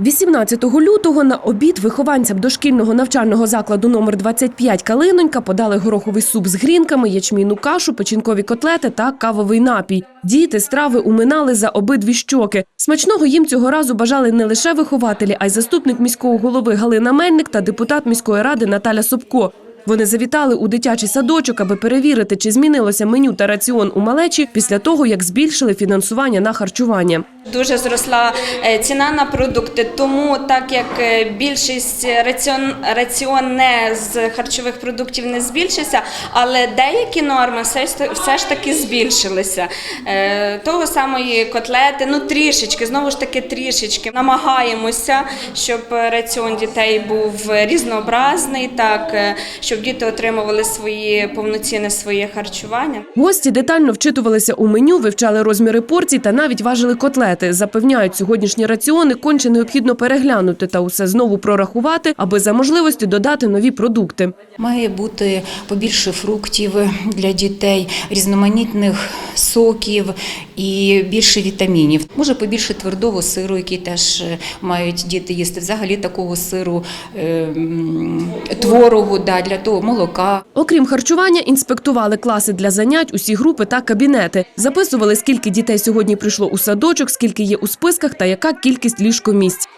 18 лютого на обід вихованцям дошкільного навчального закладу номер 25 Калинонька подали гороховий суп з грінками, ячмінну кашу, печінкові котлети та кавовий напій. Діти страви уминали за обидві щоки. Смачного їм цього разу бажали не лише вихователі, а й заступник міського голови Галина Мельник та депутат міської ради Наталя Собко. Вони завітали у дитячий садочок, аби перевірити, чи змінилося меню та раціон у малечі після того, як збільшили фінансування на харчування. Дуже зросла е, ціна на продукти, тому так як е, більшість раціон, раціон не з харчових продуктів не збільшився, але деякі норми все, все ж таки збільшилися. Е, Того самої котлети, ну трішечки, знову ж таки трішечки. Намагаємося, щоб раціон дітей був різнообразний, так щоб діти отримували свої повноцінне своє харчування. Гості детально вчитувалися у меню, вивчали розміри порцій та навіть важили котлети. Запевняють, сьогоднішні раціони конче необхідно переглянути та усе знову прорахувати, аби за можливості додати нові продукти. Має бути побільше фруктів для дітей, різноманітних соків і більше вітамінів. Може побільше твердого сиру, який теж е, мають діти їсти. Взагалі такого сиру е, творогу, да, для того молока. Окрім харчування, інспектували класи для занять, усі групи та кабінети. Записували, скільки дітей сьогодні прийшло у садочок, скільки є у списках та яка кількість ліжкомісць.